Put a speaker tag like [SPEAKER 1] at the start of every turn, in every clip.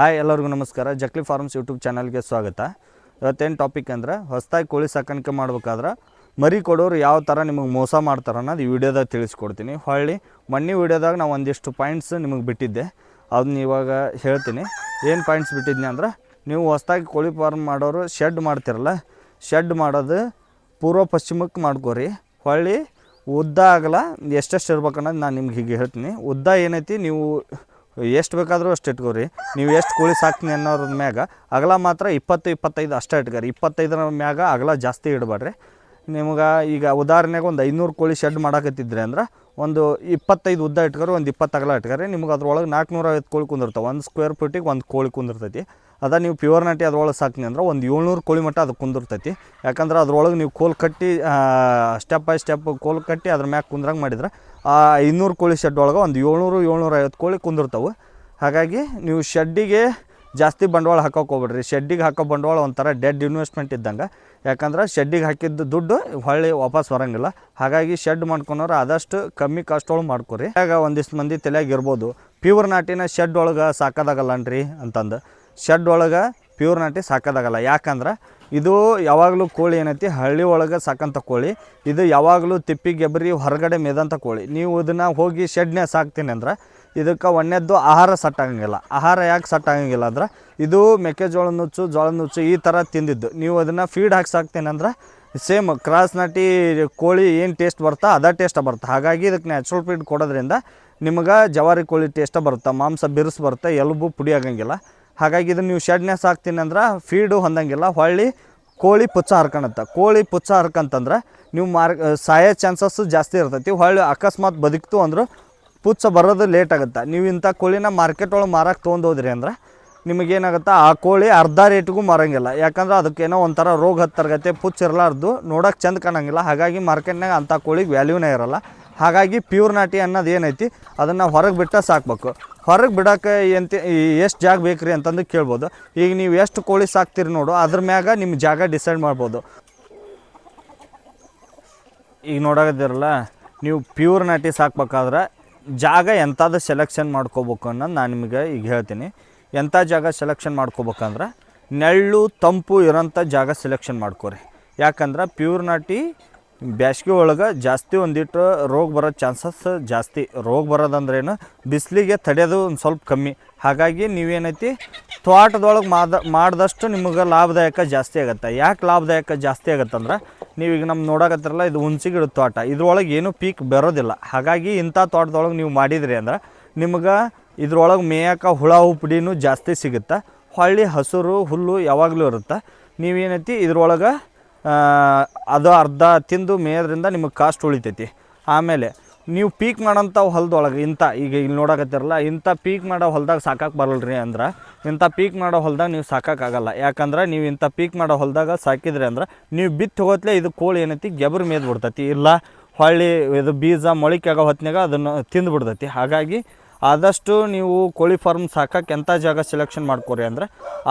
[SPEAKER 1] Hi, ಎಲ್ಲರಿಗೂ ನಮಸ್ಕಾರ. Jakli farms YouTube ಚಾನಲ್ಗೆ ಸ್ವಾಗತ. ಇವತ್ತೇನು ಟಾಪಿಕ್ ಅಂದ್ರೆ ಹೊಸದಾಗಿ ಕೋಳಿ ಸಾಕಾಣಿಕೆ ಮಾಡ್ಬೇಕಾದ್ರೆ ಮರಿ ಕೊಡೋರು ಯಾವ ಥರ ನಿಮಗೆ ಮೋಸ ಮಾಡ್ತಾರೆ ಅನ್ನೋದು ಈ ವಿಡಿಯೋದಾಗ ತಿಳಿಸ್ಕೊಡ್ತೀನಿ. ಹೊಳ್ಳಿ, ಮಣ್ಣಿ ವಿಡಿಯೋದಾಗ ನಾವು ಒಂದಿಷ್ಟು ಪಾಯಿಂಟ್ಸ್ ನಿಮಗೆ ಬಿಟ್ಟಿದ್ದೆ. ಅದನ್ನ ಇವಾಗ ಹೇಳ್ತೀನಿ. ಏನು ಪಾಯಿಂಟ್ಸ್ ಬಿಟ್ಟಿದ್ನಿ ಅಂದ್ರೆ ನೀವು ಹೊಸದಾಗಿ ಕೋಳಿ ಫಾರ್ಮ್ ಮಾಡೋರು ಶೆಡ್ ಮಾಡ್ತಿರಲ್ಲ ಶೆಡ್ ಮಾಡೋದು ಪೂರ್ವ ಪಶ್ಚಿಮಕ್ಕೆ ಮಾಡ್ಕೋರಿ. ಹೊಳ್ಳಿ, ಉದ್ದ ಆಗಲ್ಲ, ಎಷ್ಟೆಷ್ಟು ಇರ್ಬೇಕನ್ನೋದು ನಾನು ನಿಮ್ಗೆ ಹೀಗೆ ಹೇಳ್ತೀನಿ. ಉದ್ದ ಏನೈತಿ, ನೀವು ಎಷ್ಟು ಬೇಕಾದರೂ ಅಷ್ಟು ಇಟ್ಕೋರಿ. ನೀವು ಎಷ್ಟು ಕೋಳಿ ಸಾಕ್ತೀನಿ ಅನ್ನೋದ್ರ ಮ್ಯಾಗ ಅಗಲ ಮಾತ್ರ ಇಪ್ಪತ್ತು, ಇಪ್ಪತ್ತೈದು ಅಷ್ಟೇ ಇಟ್ಕೋರಿ. ಇಪ್ಪತ್ತೈದರ ಮ್ಯಾಗ ಅಗಲ ಜಾಸ್ತಿ ಇಡಬೇಡ್ರಿ ನಿಮ್ಗೆ ಈಗ ಉದಾಹರಣೆಗೆ ಒಂದು ಐನೂರು ಕೋಳಿ ಶೆಡ್ ಮಾಡಕತ್ತಿದ್ರಿ ಅಂದ್ರೆ ಒಂದು ಇಪ್ಪತ್ತೈದು ಉದ್ದ ಇಟ್ಕೋರಿ, ಒಂದು ಇಪ್ಪತ್ತು ಅಗಲ ಇಟ್ಕೋರಿ. ನಿಮ್ಗೆ ಅದ್ರೊಳಗೆ ನಾಲ್ಕುನೂರ ಐವತ್ತು ಕೋಳಿ ಕುಂದಿರ್ತವೆ. ಒಂದು ಸ್ಕ್ವೇರ್ ಫೀಟಿಗೆ ಒಂದು ಕೋಳಿ ಕುಂದಿರ್ತೈತಿ. ಅದ ನೀವು ಪ್ಯೂರ್ ನಾಟಿ ಅದ್ರೊಳಗೆ ಸಾಕ್ನಿ ಅಂದ್ರೆ ಒಂದು ಏಳ್ನೂರು ಕೋಳಿ ಮಟ್ಟ ಅದು ಕುಂದಿರ್ತೈತಿ. ಯಾಕಂದ್ರೆ ಅದ್ರೊಳಗೆ ನೀವು ಕೋಲ್ ಕಟ್ಟಿ ಸ್ಟೆಪ್ ಬೈ ಸ್ಟೆಪ್ ಕೋಲ್ ಕಟ್ಟಿ ಅದ್ರ ಮ್ಯಾಗ ಕುಂದ್ರಂಗೆ ಮಾಡಿದ್ರೆ ಆ ಐನೂರು ಕೋಳಿ ಶೆಡ್ ಒಳಗೆ ಒಂದು ಏಳ್ನೂರು ಏಳ್ನೂರ ಐವತ್ತು ಕೋಳಿ ಕುಂದಿರ್ತಾವೆ. ಹಾಗಾಗಿ ನೀವು ಶೆಡ್ಡಿಗೆ ಜಾಸ್ತಿ ಬಂಡವಾಳ ಹಾಕೋಕೆ ಹೋಗ್ಬೇಡ್ರಿ. ಶೆಡ್ಡಿಗೆ ಹಾಕೋ ಬಂಡವಾಳ ಒಂಥರ ಡೆಡ್ ಇನ್ವೆಸ್ಟ್ಮೆಂಟ್ ಇದ್ದಂಗೆ. ಯಾಕಂದ್ರೆ ಶೆಡ್ಡಿಗೆ ಹಾಕಿದ್ದು ದುಡ್ಡು ಹೊಳ್ಳಿ ವಾಪಸ್ ಬರೋಂಗಿಲ್ಲ. ಹಾಗಾಗಿ ಶೆಡ್ ಮಾಡ್ಕೊಂಡವ್ರು ಆದಷ್ಟು ಕಮ್ಮಿ ಕಾಸ್ಟ್ ಮಾಡ್ಕೊರಿ. ಆಗ ಒಂದಿಷ್ಟು ಮಂದಿ ತಲೆಯಾಗ ಇರ್ಬೋದು. ಪ್ಯೂರ್ ನಾಟಿನ ಶೆಡ್ ಒಳಗೆ ಸಾಕೋದಾಗಲ್ಲನ್ರಿ ಅಂತಂದು. ಶೆಡ್ ಒಳಗೆ ಪ್ಯೂರ್ ನಾಟಿ ಸಾಕೋದಾಗಲ್ಲ. ಯಾಕಂದ್ರೆ ಇದು ಯಾವಾಗಲೂ ಕೋಳಿ ಏನೈತಿ? ಹಳ್ಳಿ ಒಳಗೆ ಸಾಕಂಥ ಕೋಳಿ. ಇದು ಯಾವಾಗಲೂ ತಿಪ್ಪಿ, ಗೆಬರಿ ಹೊರಗಡೆ ಮೇದಂಥ ಕೋಳಿ. ನೀವು ಇದನ್ನು ಹೋಗಿ ಶೆಡ್ನೇ ಸಾಕ್ತೀನಿ ಅಂದ್ರೆ ಇದಕ್ಕೆ ಒಣ್ಣೆದ್ದು ಆಹಾರ ಸಟ್ ಆಗಂಗಿಲ್ಲ ಆಹಾರ ಯಾಕೆ ಸಟ್ ಆಗಂಗಿಲ್ಲ ಅಂದ್ರೆ ಇದು ಮೆಕ್ಕೆಜೋಳ ನುಚ್ಚು, ಜೋಳ ನುಚ್ಚು ಈ ಥರ ತಿಂದಿದ್ದು. ನೀವು ಅದನ್ನು ಫೀಡ್ ಹಾಕಿ ಸಾಕ್ತೀನಿ ಅಂದ್ರೆ ಸೇಮ್ ಕ್ರಾಸ್ ನಾಟಿ ಕೋಳಿ ಏನು ಟೇಸ್ಟ್ ಬರ್ತಾ ಅದೇ ಟೇಸ್ಟ್ ಬರುತ್ತೆ ಹಾಗಾಗಿ ಇದಕ್ಕೆ ನ್ಯಾಚುರಲ್ ಫೀಡ್ ಕೊಡೋದ್ರಿಂದ ನಿಮಗೆ ಜವಾರಿ ಕೋಳಿ ಟೇಸ್ಟ ಬರುತ್ತೆ, ಮಾಂಸ ಬಿರುಸು ಬರುತ್ತೆ, ಎಲುಬು ಪುಡಿ ಆಗಂಗಿಲ್ಲ. ಹಾಗಾಗಿ ಇದನ್ನು ನೀವು ಶೆಡ್ನ್ಯಾಗ ಸಾಕ್ತೀನಿ ಅಂದ್ರೆ ಫೀಡು ಹೊಂದಂಗಿಲ್ಲ. ಹೊಳ್ಳಿ ಕೋಳಿ ಪುಚ್ಚ ಹರ್ಕೊಳತ್ತ ಕೋಳಿ ಪುಚ್ಚ ಹರ್ಕಂತಂದ್ರೆ ನೀವು ಮಾರ್ ಸಾಯೋ ಚಾನ್ಸಸ್ ಜಾಸ್ತಿ ಇರ್ತೈತಿ. ಹೊಳ್ಳಿ ಅಕಸ್ಮಾತ್ ಬದುಕ್ತು ಅಂದ್ರೆ ಪುಚ್ಚ ಬರೋದು ಲೇಟ್ ಆಗುತ್ತೆ. ನೀವು ಇಂಥ ಕೋಳಿನ ಮಾರ್ಕೆಟ್ ಒಳಗೆ ಮಾರಕ್ಕೆ ತೊಗೊಂಡು ಹೋದ್ರಿ ಅಂದ್ರೆ ನಿಮಗೇನಾಗುತ್ತೆ? ಆ ಕೋಳಿ ಅರ್ಧ ರೇಟಿಗೂ ಮಾರಂಗಿಲ್ಲ. ಯಾಕಂದ್ರೆ ಅದಕ್ಕೇನೋ ಒಂಥರ ರೋಗ ಹತ್ತರ್ಗತ್ತೆ ಪುಚ್ಚ ಇರಲಾರ್ದು ನೋಡೋಕೆ ಚಂದ ಕಾಣಂಗಿಲ್ಲ. ಹಾಗಾಗಿ ಮಾರ್ಕೆಟ್ನಾಗ ಅಂಥ ಕೋಳಿಗೆ ವ್ಯಾಲ್ಯೂನೇ ಇರಲ್ಲ. ಹಾಗಾಗಿ ಪ್ಯೂರ್ ನಾಟಿ ಅನ್ನೋದು ಏನೈತಿ, ಅದನ್ನು ಹೊರಗೆ ಬಿಟ್ಟು ಸಾಕ್ಬೇಕು. ಹೊರಗೆ ಬಿಡೋಕೆ ಎಂತ ಎಷ್ಟು ಜಾಗ ಬೇಕ್ರಿ ಅಂತಂದು ಕೇಳ್ಬೋದು. ಈಗ ನೀವು ಎಷ್ಟು ಕೋಳಿ ಸಾಕ್ತೀರಿ ನೋಡು, ಅದ್ರ ಮ್ಯಾಗ ನಿಮ್ಮ ಜಾಗ ಡಿಸೈಡ್ ಮಾಡ್ಬೋದು. ಈಗ ನೋಡೋದಿರಲ್ಲ ನೀವು ಪ್ಯೂರ್ ನಾಟಿ ಸಾಕ್ಬೇಕಾದ್ರೆ ಜಾಗ ಎಂಥದ್ದು ಸೆಲೆಕ್ಷನ್ ಮಾಡ್ಕೋಬೇಕು ಅನ್ನೋದು ನಾನು ನಿಮಗೆ ಈಗ ಹೇಳ್ತೀನಿ. ಎಂಥ ಜಾಗ ಸೆಲೆಕ್ಷನ್ ಮಾಡ್ಕೋಬೇಕಂದ್ರೆ, ನೆಳ್ಳು, ತಂಪು ಇರೋಂಥ ಜಾಗ ಸೆಲೆಕ್ಷನ್ ಮಾಡ್ಕೋರಿ. ಯಾಕಂದ್ರೆ ಪ್ಯೂರ್ ನಾಟಿ ಬ್ಯಾಸ್ಗೆ ಒಳಗೆ ಜಾಸ್ತಿ ಒಂದಿಟ್ಟು ರೋಗ ಬರೋ ಚಾನ್ಸಸ್ ಜಾಸ್ತಿ. ರೋಗ ಬರೋದಂದ್ರೇನು ಬಿಸಿಲಿಗೆ ತಡೆಯೋದು ಒಂದು ಸ್ವಲ್ಪ ಕಮ್ಮಿ. ಹಾಗಾಗಿ ನೀವೇನೈತಿ, ತೋಟದೊಳಗೆ ಮಾದ, ಮಾಡಿದಷ್ಟು ನಿಮಗೆ ಲಾಭದಾಯಕ ಜಾಸ್ತಿ ಆಗುತ್ತೆ. ಯಾಕೆ ಲಾಭದಾಯಕ ಜಾಸ್ತಿ ಆಗುತ್ತಂದ್ರೆ ನೀವೀಗ ನಮ್ಮ ನೋಡಕತ್ತಿರಲ್ಲ, ಇದು ಹುಣ್ಸಿಗಿಡ ತೋಟ. ಇದ್ರೊಳಗೆ ಏನೂ ಪೀಕ್ ಬರೋದಿಲ್ಲ. ಹಾಗಾಗಿ ಇಂಥ ತೋಟದೊಳಗೆ ನೀವು ಮಾಡಿದ್ರಿ ಅಂದ್ರೆ, ನಿಮ್ಗೆ ಇದ್ರೊಳಗೆ ಮೇಯಕ್ಕೆ ಹುಳ ಉಪ್ಪುಡಿನೂ ಜಾಸ್ತಿ ಸಿಗುತ್ತೆ. ಹೊಳ್ಳಿ, ಹಸಿರು, ಹುಲ್ಲು ಯಾವಾಗಲೂ ಇರುತ್ತೆ. ನೀವೇನೈತಿ, ಇದ್ರೊಳಗೆ ಅದು ಅರ್ಧ ತಿಂದು ಮೇಯೋದ್ರಿಂದ ನಿಮಗೆ ಕಾಸ್ಟ್ ಉಳಿತೈತಿ. ಆಮೇಲೆ ನೀವು ಪೀಕ್ ಮಾಡೋಂಥ ಹೊಲದೊಳಗೆ ಇಂಥ, ಈಗ ಇಲ್ಲಿ ನೋಡಕತ್ತಿರಲ್ಲ, ಇಂಥ ಪೀಕ್ ಮಾಡೋ ಹೊಲ್ದಾಗ ಸಾಕಕ್ಕೆ ಬರಲ್ರಿ ಅಂದ್ರೆ, ಇಂಥ ಪೀಕ್ ಮಾಡೋ ಹೊಲ್ದಾಗ ನೀವು ಸಾಕಾಕಾಗಲ್ಲ ಯಾಕಂದ್ರೆ ನೀವು ಇಂಥ ಪೀಕ್ ಮಾಡೋ ಹೊಲದಾಗ ಸಾಕಿದ್ರಿ ಅಂದ್ರೆ, ನೀವು ಬಿತ್ತು ಹೋಗತ್ಲೆ ಇದು ಕೋಳಿ ಏನೈತಿ ಗೆಬ್ರ ಮೇದ್ ಬಿಡ್ತೈತಿ. ಇಲ್ಲ, ಹೊಳ್ಳಿ ಇದು ಬೀಜ ಮೊಳಕೆ ಆಗೋ ಹೊತ್ತಿನಾಗ ಅದನ್ನು ತಿಂದು ಬಿಡ್ತೈತಿ. ಹಾಗಾಗಿ ಆದಷ್ಟು ನೀವು ಕೋಳಿ ಫಾರ್ಮ್ ಸಾಕಕ್ಕೆ ಎಂಥ ಜಾಗ ಸೆಲೆಕ್ಷನ್ ಮಾಡ್ಕೊರಿ ಅಂದ್ರೆ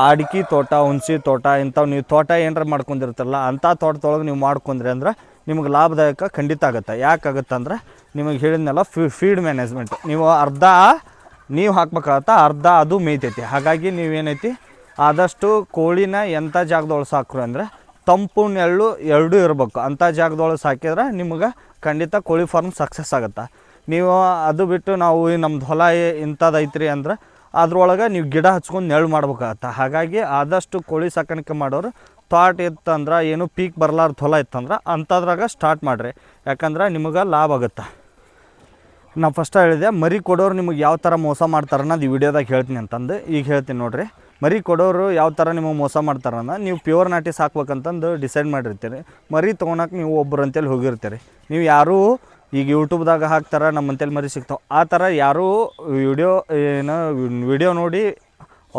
[SPEAKER 1] ಅಡಿಕೆ ತೋಟ, ಹುಣಸಿ ತೋಟ, ಇಂಥವು ನೀವು ತೋಟ ಏನಾರ ಮಾಡ್ಕೊಂಡಿರ್ತಾರಲ್ಲ ಅಂಥ ತೋಟದೊಳಗೆ ನೀವು ಮಾಡ್ಕೊಂಡ್ರಿ ಅಂದ್ರೆ ನಿಮಗೆ ಲಾಭದಾಯಕ ಖಂಡಿತ ಆಗುತ್ತೆ. ಯಾಕಾಗುತ್ತೆ ಅಂದರೆ ನಿಮಗೆ ಹೇಳಿದ್ನೆಲ್ಲ ಫೀ ಫೀಡ್ ಮ್ಯಾನೇಜ್ಮೆಂಟ್ ನೀವು ಅರ್ಧ, ನೀವು ಹಾಕ್ಬೇಕಾಗತ್ತೆ, ಅರ್ಧ ಅದು ಮೇಯ್ತೈತಿ. ಹಾಗಾಗಿ ನೀವೇನೈತಿ, ಆದಷ್ಟು ಕೋಳಿನ ಎಂಥ ಜಾಗದೊಳಗೆ ಸಾಕ್ರಿ ಅಂದರೆ ತಂಪು ನೆಳ್ಳು ಎರಡೂ ಇರಬೇಕು. ಅಂಥ ಜಾಗದೊಳಗೆ ಸಾಕಿದ್ರೆ ನಿಮಗೆ ಖಂಡಿತ ಕೋಳಿ ಫಾರ್ಮ್ ಸಕ್ಸಸ್ ಆಗುತ್ತೆ. ನೀವು ಅದು ಬಿಟ್ಟು ನಾವು ನಮ್ದು ಹೊಲ ಇಂಥದ್ದೈತ್ರಿ ಇಂಥದ್ದು ಅಂದ್ರೆ ಅದ್ರೊಳಗೆ ನೀವು ಗಿಡ ಹಚ್ಕೊಂಡು ನೆರಳು ಮಾಡ್ಬೇಕಾಗತ್ತೆ. ಹಾಗಾಗಿ ಆದಷ್ಟು ಕೋಳಿ ಸಾಕಾಣಿಕೆ ಮಾಡೋರು ಥಾಟ್ ಇತ್ತಂದ್ರೆ ಏನು ಪೀಕ್ ಬರಲಾರ್ದು ಹೊಲ ಇತ್ತಂದ್ರೆ ಅಂಥದ್ರಾಗ ಸ್ಟಾರ್ಟ್ ಮಾಡಿರಿ. ಯಾಕಂದ್ರೆ ನಿಮಗೆ ಲಾಭ ಆಗುತ್ತೆ. ನಾನು ಫಸ್ಟ್ ಹೇಳಿದೆ, ಮರಿ ಕೊಡೋರು ನಿಮಗೆ ಯಾವ ಥರ ಮೋಸ ಮಾಡ್ತಾರೆ ಅನ್ನೋದು ಈ ವಿಡಿಯೋದಾಗ ಹೇಳ್ತೀನಿ ಅಂತಂದು. ಈಗ ಹೇಳ್ತೀನಿ ನೋಡಿರಿ. ಮರಿ ಕೊಡೋರು ಯಾವ ಥರ ನಿಮಗೆ ಮೋಸ ಮಾಡ್ತಾರನ್ನ ನೀವು ಪ್ಯೂರ್ ನಾಟಿ ಸಾಕ್ಬೇಕಂತಂದು ಡಿಸೈಡ್ ಮಾಡಿರ್ತೀರಿ. ಮರಿ ತೊಗೊಳಕ್ಕೆ ನೀವು ಒಬ್ಬರು ಅಂತೇಳಿ ಹೋಗಿರ್ತೀರಿ. ನೀವು ಯಾರೂ ಈಗ ಯೂಟ್ಯೂಬ್ದಾಗ ಹಾಕ್ತಾರೆ ನಮ್ಮ ಅಂತೇಳಿ ಮರಿ ಸಿಗ್ತಾವೆ. ಆ ಥರ ಯಾರೂ ವಿಡಿಯೋ, ಏನು, ವಿಡಿಯೋ ನೋಡಿ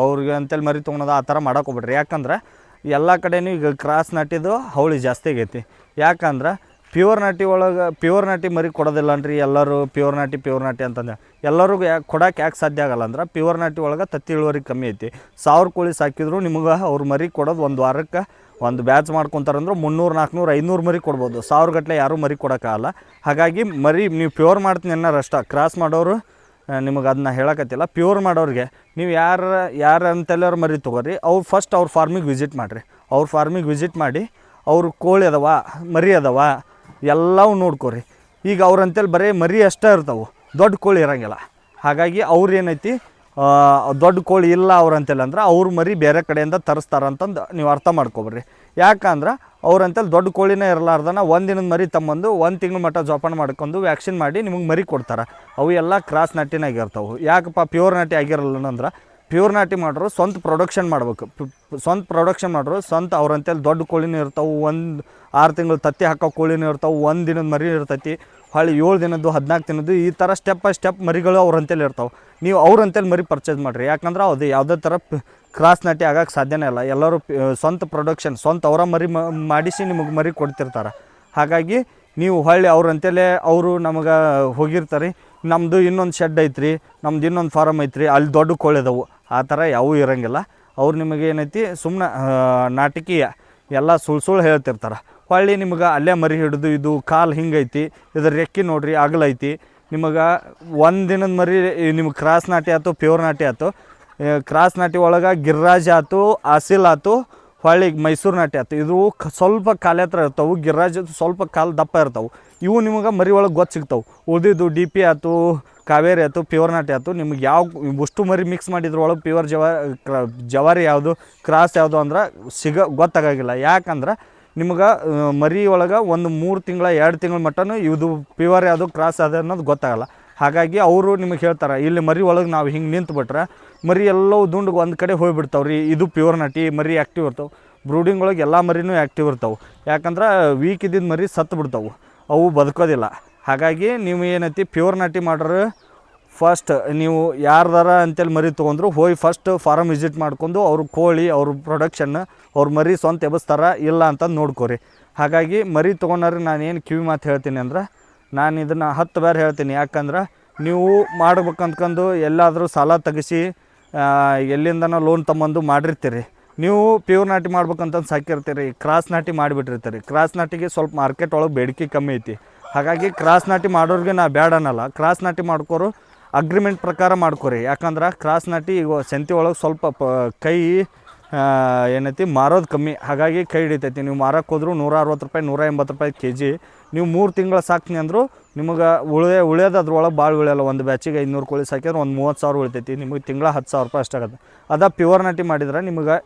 [SPEAKER 1] ಅವ್ರಿಗೆ ಅಂತೇಳಿ ಮರಿ ತೊಗೊಳೋದು ಆ ಥರ ಮಾಡೋಕೆ ಹೋಗ್ಬೇಡ್ರಿ. ಯಾಕಂದ್ರೆ ಎಲ್ಲ ಕಡೆನೂ ಈಗ ಕ್ರಾಸ್ ನಾಟಿದು ಹೌಳಿ ಜಾಸ್ತಿ ಆಗೈತಿ. ಯಾಕಂದ್ರೆ ಪ್ಯೂರ್ ನಾಟಿ ಒಳಗೆ ಪ್ಯೂರ್ ನಾಟಿ ಮರಿ ಕೊಡೋದಿಲ್ಲ ಅನ್ರಿ ಎಲ್ಲರೂ ಪ್ಯೂರ್ ನಾಟಿ ಪ್ಯೂರ್ ನಾಟಿ ಅಂತಂದ್ರೆ ಎಲ್ಲರಿಗೂ ಯಾಕೆ ಕೊಡೋಕೆ ಯಾಕೆ ಸಾಧ್ಯ ಆಗಲ್ಲ ಅಂದ್ರೆ ಪ್ಯೂರ್ ನಾಟಿ ಒಳಗೆ ತತ್ತಿ ಇಳುವರಿ ಕಮ್ಮಿ ಐತಿ. ಸಾವಿರ ಕೋಳಿ ಸಾಕಿದ್ರು ನಿಮಗೆ ಅವ್ರು ಮರಿ ಕೊಡೋದು ಒಂದು ವಾರಕ್ಕೆ ಒಂದು ಬ್ಯಾಚ್ ಮಾಡ್ಕೊತಾರಂದ್ರೆ ಮುನ್ನೂರು ನಾಲ್ಕುನೂರು ಐನೂರು ಮರಿ ಕೊಡ್ಬೋದು. ಸಾವಿರ ಗಟ್ಟಲೆ ಯಾರೂ ಮರಿ ಕೊಡೋಕ್ಕಾಗಲ್ಲ. ಹಾಗಾಗಿ ಮರಿ ನೀವು ಪ್ಯೂರ್ ಮಾಡ್ತೀನಿ ಅನ್ನೋರು ರಷ್ಟ ಕ್ರಾಸ್ ಮಾಡೋರು ನಿಮಗೆ ಅದನ್ನ ಹೇಳಕತ್ತಿಲ್ಲ. ಪ್ಯೂರ್ ಮಾಡೋರಿಗೆ ನೀವು ಯಾರು ಯಾರು ಅಂತೆಲ್ಲರ ಮರಿ ತೊಗೊರಿ. ಅವ್ರು ಫಸ್ಟ್ ಅವ್ರ ಫಾರ್ಮಿಗೆ ವಿಸಿಟ್ ಮಾಡಿರಿ. ಅವ್ರ ಫಾರ್ಮಿಗೆ ವಿಸಿಟ್ ಮಾಡಿ, ಅವ್ರ ಕೋಳಿ ಅದಾವ, ಮರಿ ಅದಾವ, ಎಲ್ಲವೂ ನೋಡ್ಕೊರಿ. ಈಗ ಅವ್ರಂತೇಳಿ ಬರೀ ಮರಿ ಅಷ್ಟೇ ಇರ್ತಾವೆ. ದೊಡ್ಡ ಕೋಳಿ ಇರೋಂಗಿಲ್ಲ. ಹಾಗಾಗಿ ಅವ್ರು ಏನೈತಿ ದೊಡ್ಡ ಕೋಳಿ ಇಲ್ಲ ಅವ್ರಂತೇಳಿ ಅಂದ್ರೆ ಅವ್ರ ಮರಿ ಬೇರೆ ಕಡೆಯಿಂದ ತರಿಸ್ತಾರಂತಂದು ನೀವು ಅರ್ಥ ಮಾಡ್ಕೊಬ್ರಿ ಯಾಕಂದ್ರೆ ಅವ್ರಂತೇಳಿ ದೊಡ್ಡ ಕೋಳಿನೇ ಇರಲಾರ್ದನ ಒಂದಿನದ ಮರಿ ತಮ್ಮಂದು ಒಂದು ತಿಂಗಳ ಮಟ್ಟ ಜೋಪಾನ ಮಾಡ್ಕೊಂಡು ವ್ಯಾಕ್ಸಿನ್ ಮಾಡಿ ನಿಮಗೆ ಮರಿ ಕೊಡ್ತಾರೆ. ಅವು ಎಲ್ಲ ಕ್ರಾಸ್ ನಾಟಿನಾಗ ಇರ್ತಾವೆ ಯಾಕಪ್ಪ ಪ್ಯೂರ್ ನಾಟಿ ಆಗಿರಲ್ಲ ಅಂದ್ರೆ ಪ್ಯೂರ್ ನಾಟಿ ಮಾಡೋರು ಸ್ವಂತ ಪ್ರೊಡಕ್ಷನ್ ಮಾಡ್ಬೇಕು. ಸ್ವಂತ ಪ್ರೊಡಕ್ಷನ್ ಮಾಡೋರು ಸ್ವಂತ ಅವ್ರಂತೇಳಿ ದೊಡ್ಡ ಕೋಳಿನೂ ಇರ್ತಾವೆ, ಒಂದು ಆರು ತಿಂಗಳು ತತ್ತಿ ಹಾಕೋ ಕೋಳಿನೂ ಇರ್ತಾವೆ, ಒಂದು ದಿನದ ಮರಿ ಇರ್ತೈತಿ. ಹೊಳ್ಳಿ ಏಳು ದಿನದ್ದು, ಹದಿನಾಲ್ಕು ದಿನದ್ದು ಈ ಥರ ಸ್ಟೆಪ್ ಬೈ ಸ್ಟೆಪ್ ಮರಿಗಳು ಅವ್ರಂತೇಲಿ ಇರ್ತಾವೆ. ನೀವು ಅವ್ರಂತೇಳಿ ಮರಿ ಪರ್ಚೇಸ್ ಮಾಡಿರಿ. ಯಾಕಂದ್ರೆ ಅದು ಯಾವುದೇ ಥರ ಕ್ರಾಸ್ ನಾಟಿ ಆಗೋಕ್ಕೆ ಸಾಧ್ಯನೇ ಇಲ್ಲ. ಎಲ್ಲರೂ ಸ್ವಂತ ಪ್ರೊಡಕ್ಷನ್ ಸ್ವಂತ ಅವರ ಮರಿ ಮಾಡಿಸಿ ನಿಮಗೆ ಮರಿ ಕೊಡ್ತಿರ್ತಾರೆ. ಹಾಗಾಗಿ ನೀವು ಹೊಳ್ಳಿ ಅವ್ರಂತೇಲೆ ಅವರು ನಮಗೆ ಹೋಗಿರ್ತಾರೆ. ನಮ್ಮದು ಇನ್ನೊಂದು ಶೆಡ್ ಐತ್ರಿ, ನಮ್ದು ಇನ್ನೊಂದು ಫಾರಮ್ ಐತ್ರಿ, ಅಲ್ಲಿ ದೊಡ್ಡ ಕೋಳಿ ಅದಾವು. ಆ ಥರ ಯಾವೂ ಇರೋಂಗಿಲ್ಲ. ಅವ್ರು ನಿಮಗೆ ಏನೈತಿ ಸುಮ್ಮನೆ ನಾಟಕೀಯ, ಎಲ್ಲ ಸುಳ್ಳು ಸುಳ್ಳು ಹೇಳ್ತಿರ್ತಾರೆ. ಹೊಳ್ಳಿ ನಿಮ್ಗೆ ಅಲ್ಲೇ ಮರಿ ಹಿಡಿದು ಇದು ಕಾಲು ಹಿಂಗೈತಿ, ಇದ್ರ ರೆಕ್ಕಿ ನೋಡ್ರಿ ಅಗಲೈತಿ ನಿಮಗೆ ಒಂದು ದಿನದ ಮರಿ ನಿಮ್ಗೆ ಕ್ರಾಸ್ ನಾಟಿ ಆಯ್ತು ಪ್ಯೂರ್ ನಾಟಿ ಆಯ್ತು ಕ್ರಾಸ್ ನಾಟಿ ಒಳಗೆ ಗಿರ್ರಾಜ್ ಆಯ್ತು ಆಸಿಲ್ ಆಯ್ತು ಹೊಳ್ಳಿ ಮೈಸೂರು ನಾಟಿ ಆಯ್ತು ಇದು ಸ್ವಲ್ಪ ಕಾಲ ಹತ್ರ ಇರ್ತಾವೆ, ಗಿರ್ರಾಜ್ ಸ್ವಲ್ಪ ಕಾಲು ದಪ್ಪ ಇರ್ತವೆ. ಇವು ನಿಮಗೆ ಮರಿ ಒಳಗೆ ಗೊತ್ತು ಸಿಗ್ತಾವೆ. ಉಳಿದಿದ್ದು ಡಿ ಪಿ ಆಯ್ತು ಕಾವೇರಿ ಆಯ್ತು ಪ್ಯೂರ್ ನಾಟಿ ಆಯ್ತು ನಿಮ್ಗೆ ಯಾವ ಅಷ್ಟು ಮರಿ ಮಿಕ್ಸ್ ಮಾಡಿದ್ರೊಳಗೆ ಪ್ಯೂರ್ ಜವ ಜವಾರಿ ಯಾವುದು, ಕ್ರಾಸ್ ಯಾವುದು ಅಂದ್ರೆ ಸಿಗ ಗೊತ್ತಾಗಿಲ್ಲ ಯಾಕಂದ್ರೆ ನಿಮ್ಗೆ ಮರಿ ಒಳಗೆ ಒಂದು ಮೂರು ತಿಂಗಳ, ಎರಡು ತಿಂಗಳ ಮಟ್ಟನೂ ಇದು ಪ್ಯೂರ್ ಯಾವುದು ಕ್ರಾಸ್ ಅದ ಅನ್ನೋದು ಗೊತ್ತಾಗಲ್ಲ. ಹಾಗಾಗಿ ಅವರು ನಿಮಗೆ ಹೇಳ್ತಾರೆ, ಇಲ್ಲಿ ಮರಿ ಒಳಗೆ ನಾವು ಹಿಂಗೆ ನಿಂತು ಬಿಟ್ರೆ ಮರಿ ಎಲ್ಲವೂ ದುಂಡು ಒಂದು ಕಡೆ ಹೋಗಿಬಿಡ್ತಾವೆ ರೀ ಇದು ಪ್ಯೂರ್ ನಟಿ, ಮರಿ ಆ್ಯಕ್ಟಿವ್ ಇರ್ತಾವೆ. ಬ್ರೂಡಿಂಗ್ ಒಳಗೆ ಎಲ್ಲ ಮರಿನೂ ಆ್ಯಕ್ಟಿವ್ ಇರ್ತಾವೆ. ಯಾಕಂದ್ರೆ ವೀಕ್ ಇದ್ದಿದ್ದು ಮರಿ ಸತ್ತು ಬಿಡ್ತಾವೆ. ಅವು ಬದುಕೋದಿಲ್ಲ. ಹಾಗಾಗಿ ನೀವು ಏನೈತಿ ಪ್ಯೂರ್ ನಾಟಿ ಮಾಡ್ರೆ ಫಸ್ಟ್ ನೀವು ಯಾರ್ದಾರ ಅಂತೇಳಿ ಮರಿ ತೊಗೊಂಡ್ರು ಹೋಗಿ ಫಸ್ಟ್ ಫಾರಮ್ ವಿಸಿಟ್ ಮಾಡ್ಕೊಂಡು ಅವ್ರ ಕೋಳಿ, ಅವ್ರ ಪ್ರೊಡಕ್ಷನ್ ಅವ್ರ ಮರಿ ಸ್ವಂತ ಎಬ್ಬಿಸ್ತಾರ ಇಲ್ಲ ಅಂತ ನೋಡ್ಕೋರಿ. ಹಾಗಾಗಿ ಮರಿ ತೊಗೊಂಡ್ರೆ ನಾನು ಏನು ಕಿವಿ ಮಾತು ಹೇಳ್ತೀನಿ ಅಂದ್ರೆ, ನಾನು ಇದನ್ನು ಹತ್ತು ಬಾರಿ ಹೇಳ್ತೀನಿ. ಯಾಕಂದ್ರೆ ನೀವು ಮಾಡ್ಬೇಕಂದ್ಕೊಂಡು ಎಲ್ಲಾದರೂ ಸಾಲ ತೆಗಿಸಿ ಎಲ್ಲಿಂದನ ಲೋನ್ ತಗೊಂಬಂದು ಮಾಡಿರ್ತೀರಿ. ನೀವು ಪ್ಯೂರ್ ನಾಟಿ ಮಾಡ್ಬೇಕಂತಂದು ಸಾಕಿರ್ತೀರಿ. ಕ್ರಾಸ್ ನಾಟಿ ಮಾಡಿಬಿಟ್ಟಿರ್ತೀರಿ. ಕ್ರಾಸ್ ನಾಟಿಗೆ ಸ್ವಲ್ಪ ಮಾರ್ಕೆಟ್ ಒಳಗೆ ಬೇಡಿಕೆ ಕಮ್ಮಿ ಐತಿ. ಹಾಗಾಗಿ ಕ್ರಾಸ್ ನಾಟಿ ಮಾಡೋರಿಗೆ ನಾ ಬೇಡ ಅನ್ನಲ್ಲ ಕ್ರಾಸ್ ನಾಟಿ ಮಾಡ್ಕೋರು ಅಗ್ರಿಮೆಂಟ್ ಪ್ರಕಾರ ಮಾಡ್ಕೊರಿ. ಯಾಕಂದ್ರೆ ಕ್ರಾಸ್ ನಾಟಿ ಈಗ ಸಂತಿ ಒಳಗೆ ಸ್ವಲ್ಪ ಪ, ಕೈ ಏನೈತಿ ಮಾರೋದು ಕಮ್ಮಿ. ಹಾಗಾಗಿ ಕೈ ಹಿಡಿತೈತಿ. ನೀವು ಮಾರಕ್ಕೆ ಹೋದ್ರೂ ನೂರ ಅರವತ್ತು ರೂಪಾಯಿ ನೂರ ಎಂಬತ್ತು ರೂಪಾಯಿ ಕೆ ಜಿ ನೀವು ಮೂರು ತಿಂಗಳು ಸಾಕ್ತೀನಿ ಅಂದರೂ ನಿಮಗೆ ಉಳಿಯ, ಉಳಿಯೋದು ಅದ್ರೊಳಗೆ ಭಾಳ ಉಳಿಯಲ್ಲ. ಒಂದು ಬ್ಯಾಚಿಗೆ ಐನೂರು ಕೋಳಿ ಸಾಕಿದ್ರೆ ಒಂದು ಮೂವತ್ತು ಸಾವಿರ ಉಳಿತೈತಿ. ನಿಮಗೆ ತಿಂಗಳ ಹತ್ತು ಸಾವಿರ ರೂಪಾಯಿ ಅಷ್ಟಾಗತ್ತೆ ಅದ ಪ್ಯೂರ್ ನಾಟಿ ಮಾಡಿದ್ರೆ ನಿಮಗೆ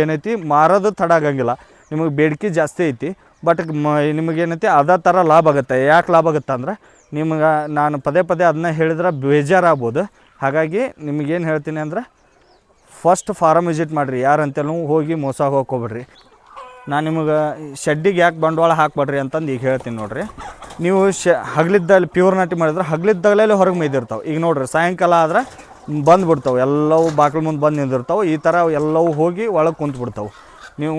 [SPEAKER 1] ಏನೈತಿ ಮಾರೋದು ತಡ ಆಗಂಗಿಲ್ಲ. ನಿಮಗೆ ಬೇಡಿಕೆ ಜಾಸ್ತಿ ಐತಿ. ಬಟ್ ಮ ನಿಮಗೇನೈತಿ ಅದೇ ಥರ ಲಾಭ ಆಗುತ್ತೆ. ಯಾಕೆ ಲಾಭ ಆಗುತ್ತೆ ಅಂದ್ರೆ ನಿಮ್ಗೆ ನಾನು ಪದೇ ಪದೇ ಅದನ್ನ ಹೇಳಿದ್ರೆ ಬೇಜಾರಾಗ್ಬೋದು. ಹಾಗಾಗಿ ನಿಮಗೇನು ಹೇಳ್ತೀನಿ ಅಂದ್ರೆ ಫಸ್ಟ್ ಫಾರಮ್ ವಿಸಿಟ್ ಮಾಡಿರಿ ಯಾರಂತೆಲ್ಲೂ ಹೋಗಿ ಮೋಸ ಹೋಗ್ಕೊಬೇಡ್ರಿ. ನಾನು ನಿಮಗೆ ಶೆಡ್ಡಿಗೆ ಯಾಕೆ ಬಂಡವಾಳ ಹಾಕ್ಬೇಡ್ರಿ ಅಂತಂದು ಈಗ ಹೇಳ್ತೀನಿ ನೋಡಿರಿ. ನೀವು ಶ ಹಗಲಿದ್ದಲ್ಲಿ ಪ್ಯೂರ್ ನಾಟಿ ಮಾಡಿದ್ರೆ ಹಗಲಿದ್ದಾಗಲೇ ಹೊರಗೆ ಮೇಯ್ದಿರ್ತಾವೆ. ಈಗ ನೋಡಿರಿ ಸಾಯಂಕಾಲ ಆದ್ರೆ ಬಂದುಬಿಡ್ತಾವೆ. ಎಲ್ಲವೂ ಬಾಗಿಲು ಮುಂದೆ ಬಂದು ನಿಂದಿರ್ತಾವೆ. ಈ ಥರ ಎಲ್ಲವೂ ಹೋಗಿ ಒಳಗೆ ಕುಂತ್ಬಿಡ್ತಾವೆ. ನೀವು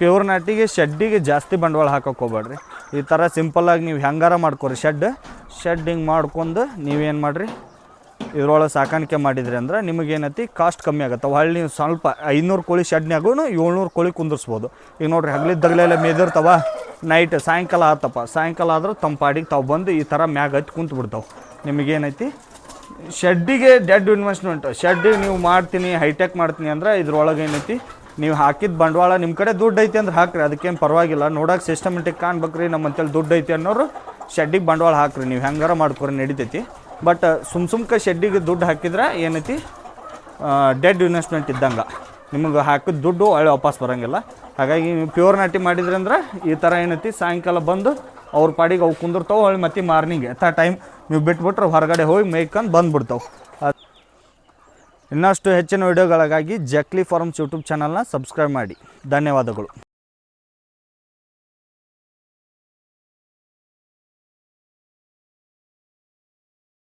[SPEAKER 1] ಪ್ಯೂರ್ ನಾಟಿಗೆ, ಶೆಡ್ಡಿಗೆ ಜಾಸ್ತಿ ಬಂಡವಾಳ ಹಾಕೋಕ್ಕೆ ಹೋಗ್ಬೇಡ್ರಿ. ಈ ಥರ ಸಿಂಪಲ್ಲಾಗಿ ನೀವು ಹೆಂಗಾರ ಮಾಡ್ಕೊರಿ ಶೆಡ್. ಶೆಡ್ ಹಿಂಗೆ ಮಾಡ್ಕೊಂಡು ನೀವೇನು ಮಾಡಿರಿ? ಇದ್ರೊಳಗೆ ಸಾಕಾಣಿಕೆ ಮಾಡಿದ್ರಿ ಅಂದ್ರೆ ನಿಮಗೇನತಿ? ಕಾಸ್ಟ್ ಕಮ್ಮಿ ಆಗುತ್ತೆ. ಹೊಳ್ಳಿ ನೀವು ಸ್ವಲ್ಪ ಐನೂರು ಕೋಳಿ ಶೆಡ್ನ್ಯಾಗೂ ಏಳ್ನೂರು ಕೋಳಿ ಕುಂದಿರ್ಸ್ಬೋದು. ಈಗ ನೋಡ್ರಿ ಹಗಲಿದ್ದಾಗಲೆಲ್ಲ ಮೇದಿರ್ತಾವ. ನೈಟ್ ಸಾಯಂಕಾಲ ಆತಪ್ಪ. ಸಾಯಂಕಾಲ ಆದರೂ ತಮ್ಮ ಪಾಡಿಗೆ ತಾವು ಬಂದು ಈ ಥರ ಮ್ಯಾಗ ಹತ್ತಿ ಕುಂತು ಬಿಡ್ತಾವೆ. ನಿಮಗೇನೈತಿ? ಶೆಡ್ಡಿಗೆ ಡೆಡ್ ಇನ್ವೆಸ್ಟ್ಮೆಂಟ್ ಶೆಡ್ಡಿ ನೀವು ಮಾಡ್ತೀನಿ ಹೈಟೆಕ್ ಮಾಡ್ತೀನಿ ಅಂದ್ರೆ ಇದ್ರೊಳಗೆ ಏನೈತಿ? ನೀವು ಹಾಕಿದ ಬಂಡವಾಳ ನಿಮ್ಮ ಕಡೆ ದುಡ್ಡು ಐತಿ ಅಂದ್ರೆ ಹಾಕ್ರಿ. ಅದಕ್ಕೇನು ಪರವಾಗಿಲ್ಲ. ನೋಡೋಕೆ ಸಿಸ್ಟಮೆಟಿಕ್ ಕಾಣ್ಬೇಕ್ರಿ. ನಮ್ಮಂತೇಳಿ ದುಡ್ಡು ಐತಿ ಅನ್ನೋರು ಶೆಡ್ಡಿಗೆ ಬಂಡವಾಳ ಹಾಕ್ರಿ, ನೀವು ಹೆಂಗಾರ ಮಾಡ್ಕೊರಿ ನಡಿತೈತಿ. ಬಟ್ ಸುಮ್ ಸುಮ್ಕ ಶೆಡ್ಡಿಗೆ ದುಡ್ಡು ಹಾಕಿದ್ರೆ ಏನೈತಿ? ಡೆಡ್ ಇನ್ವೆಸ್ಟ್ಮೆಂಟ್ ಇದ್ದಂಗೆ. ನಿಮಗೆ ಹಾಕಿದ ದುಡ್ಡು ಒಳ್ಳೆ ವಾಪಸ್ ಬರೋಂಗಿಲ್ಲ. ಹಾಗಾಗಿ ನೀವು ಪ್ಯೂರ್ ನಾಟಿ ಮಾಡಿದ್ರಂದ್ರೆ ಈ ಥರ ಏನೈತಿ? ಸಾಯಂಕಾಲ ಬಂದು ಅವ್ರ ಪಾಡಿಗೆ ಅವು ಕುಂದಿರ್ತಾವೆ, ಹೊಳ್ಳಿ ಮತ್ತೆ ಮಾರ್ನಿಂಗ್ ಎತ್ತ ಟೈಮ್ ನೀವು ಬಿಟ್ಬಿಟ್ರೆ ಹೊರಗಡೆ ಹೋಗಿ ಮೇಯ್ಕೊಂಡು ಬಂದುಬಿಡ್ತಾವೆ. ಇನ್ನಷ್ಟು ಹೆಚ್ಚಿನ ವಿಡಿಯೋಗಳಿಗಾಗಿ ಜಕ್ಲಿ ಫಾರ್ಮ್ಸ್ ಯೂಟ್ಯೂಬ್ ಚಾನಲ್ನ ಸಬ್ಸ್ಕ್ರೈಬ್ ಮಾಡಿ. ಧನ್ಯವಾದಗಳು.